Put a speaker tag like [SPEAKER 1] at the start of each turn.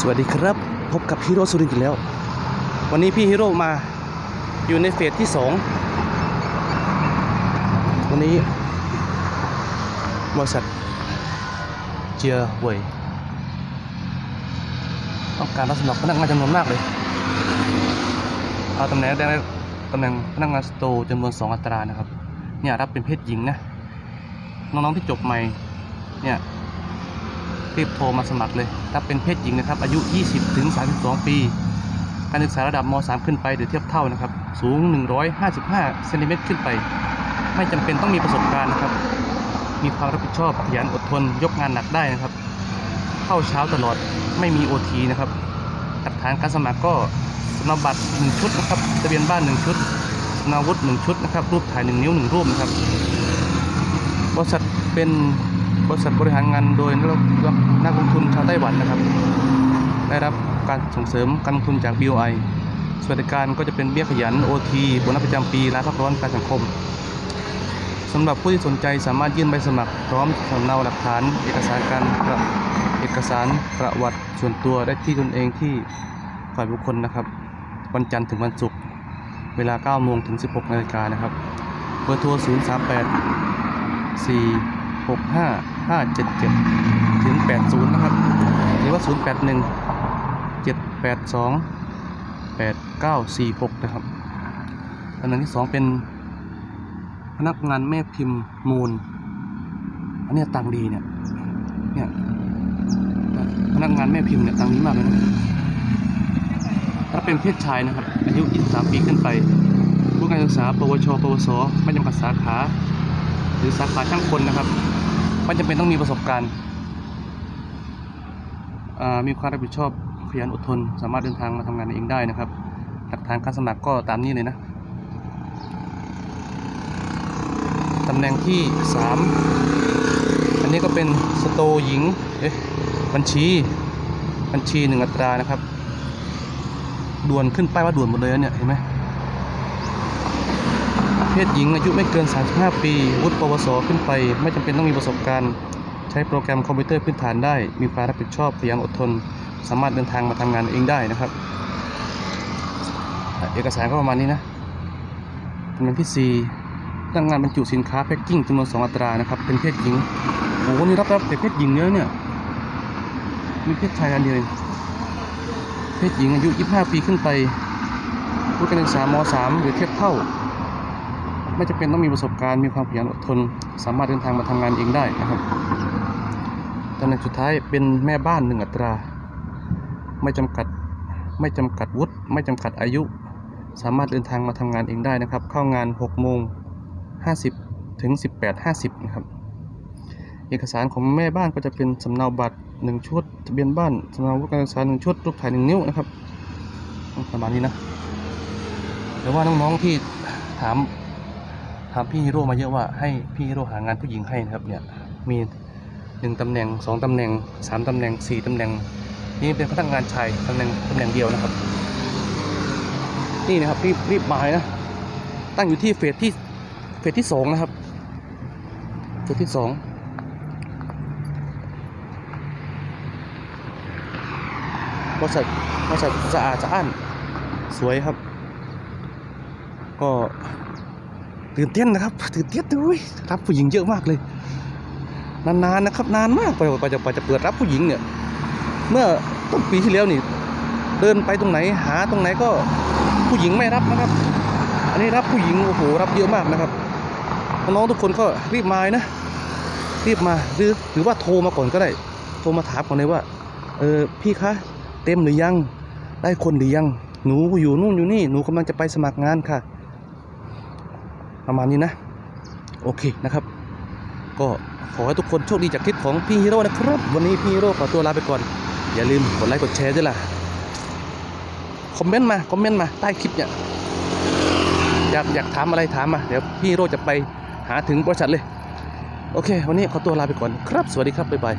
[SPEAKER 1] สวัสดีครับ พบกับฮีโร่สุรินทร์อีกแล้ว วันนี้พี่ฮีโร่มาอยู่ในเฟสที่สองวันนี้บริษัทเจียเวยต้องการรับสมัครพนักงานจำนวนมากเลยเอาตำแหน่งได้ตำแหน่งพนักงานสโตร์จำนวน2อัตรานะครับ เนี่ยรับเป็นเพศหญิงนะ น้องๆที่จบใหม่เนี่ย รีบโทรมาสมัครเลยถ้าเป็นเพศหญิงนะครับ อายุ 20 ถึง 32 ปี การศึกษาระดับม .3 ขึ้นไปหรือเทียบเท่านะครับ สูง 155เซนติเมตรขึ้นไป ไม่จำเป็นต้องมีประสบการณ์นะครับ มีความรับผิดชอบขยันอดทน ยกงานหนักได้นะครับ เข้าเช้าตลอดไม่มี OT นะครับหลักฐานการสมัครก็สนาบัตร 1 ชุดนะครับทะเบียนบ้าน 1 ชุดสนาวุฒิ1ชุดนะครับ รูปถ่าย 1 นิ้ว 1 รูปนะครับบริษัทเป็น บริษัทบริหารงานโดยนักลงทุนชาวไต้หวันนะครับ ได้รับการส่งเสริมการลงทุนจาก BOI สวัสดิการก็จะเป็นเบี้ยขยัน OT โบนัสประจำปีรายพักร้อนการสังคมสำหรับผู้ที่สนใจสามารถยื่นใบสมัคร พร้อมสำเนาหลักฐาน เอกสารการเอกสารประวัติส่วนตัวได้ที่ตนเองที่ฝ่ายบุคคลนะครับ วันจันทร์ถึงวันศุกร์เวลา9โมงถึง 16นาฬิกานะครับเบอร์โทร038 465 577 ถึง 80 นะครับ หรือว่า 081 782 8946 นะครับตำแหน่งที่ 2 เป็นพนักงานแม่พิมพ์มูล อันนี้ตังดีเนี่ย เนี่ยพนักงานแม่พิมพ์เนี่ยตังดีมากเลยนะ ถ้าเป็นเพศชายนะครับ อายุ 23 ปีขึ้นไป ผู้การศึกษา ปวช ปวส ไม่จำกัดสาขา หรือสาขาช่างคนนะครับ ไม่จำเป็นต้องมีประสบการณ์ มีความรับผิดชอบขยันอดทน สามารถเดินทางมาทำงานเองได้นะครับ หลักฐานการสมัครก็ตามนี้เลยนะตำแหน่งที่ 3 อันนี้ก็เป็นสโตหญิง เอ๊ะ บัญชี บัญชีหนึ่งอัตรานะครับ ด่วนขึ้นป้ายว่าด่วนหมดเลยเนี่ย เห็นไหม เพศหญิงอายุไม่เกิน 35 ปี วุฒิปวส ขึ้นไป ไม่จำเป็นต้องมีประสบการณ์ ใช้โปรแกรมคอมพิวเตอร์พื้นฐานได้ มีความรับผิดชอบขยันอดทน สามารถเดินทางมาทำงานเองได้นะครับ เอกสารก็ประมาณนี้นะตำแหน่งที่ 4พนักงานบรรจุสินค้าแพ็คกิ้งจำนวน 2 อัตรานะครับ เป็นเพศหญิง โอ้โห นี่รับรับแต่เพศหญิงเยอะเนี่ย มีเพศชายอันเดียวเองเพศหญิงอายุ 25 ปีขึ้นไปวุฒิการศึกษาม 3 หรือเทียบเท่า ไม่จำเป็นต้องมีประสบการณ์มีความขยันอดทน สามารถเดินทางมาทำงานเองได้นะครับตำแหน่งสุดท้ายเป็นแม่บ้านหนึ่งอัตรา ไม่จำกัดไม่จำกัดวุฒิไม่จำกัดอายุ สามารถเดินทางมาทำงานเองได้นะครับ เข้างาน6โมง50 ถึง 18.50 นะครับ เอกสารของแม่บ้านก็จะเป็นสำเนาบัตร 1 ชุด ทะเบียนบ้านสำเนาวุฒิการศึกษา1ชุด รูปถ่าย 1 นิ้วนะครับประมาณนี้นะแต่ว่าน้องๆที่ถาม ถามพี่ฮีโร่มาเยอะว่าให้พี่ฮีโร่หางานผู้หญิงให้นะครับเนี่ยมีหนึ่งตำแหน่งสองตำแหน่งสามตำแหน่งสี่ตำแหน่ง นี่เป็นพนักงานชายตำแหน่งตำแหน่งเดียวนะครับ นี่นะครับรีบรีบมาเลยนะตั้งอยู่ที่เฟสที่เฟสที่สองนะครับเฟสที่สองบริษัทบริษัทสะอาดสะอ้านสวยครับ ก็ ตื่นเต้นนะครับ ตื่นเต้นด้วยรับผู้หญิงเยอะมากเลย นานๆนะครับนานมากกว่าจะกว่าจะเปิดรับผู้หญิงเนี่ย เมื่อต้นปีที่แล้วนี่ เดินไปตรงไหนหาตรงไหนก็ผู้หญิงไม่รับนะครับ อันนี้รับผู้หญิงโอ้โหรับเยอะมากนะครับน้องทุกคนก็รีบมานะ รีบมาหรือหรือว่าโทรมาก่อนก็ได้ โทรมาถามก่อนเลยว่าเออพี่คะเต็มหรือยัง ได้คนหรือยัง หนูอยู่นู่นอยู่นี่หนูกำลังจะไปสมัครงานค่ะ ประมาณนี้นะ โอเคนะครับ ก็ขอให้ทุกคนโชคดีจากทริปของพี่ฮีโร่นะครับ วันนี้พี่ฮีโร่ขอตัวลาไปก่อน อย่าลืมกดไลค์กดแชร์ด้วยล่ะ คอมเมนต์มา คอมเมนต์มาใต้คลิปเนี่ย อยากอยากถามอะไรถามมา เดี๋ยวพี่ฮีโร่จะไปหาถึงบริษัทเลย โอเค วันนี้ขอตัวลาไปก่อนครับ สวัสดีครับ บ๊ายบาย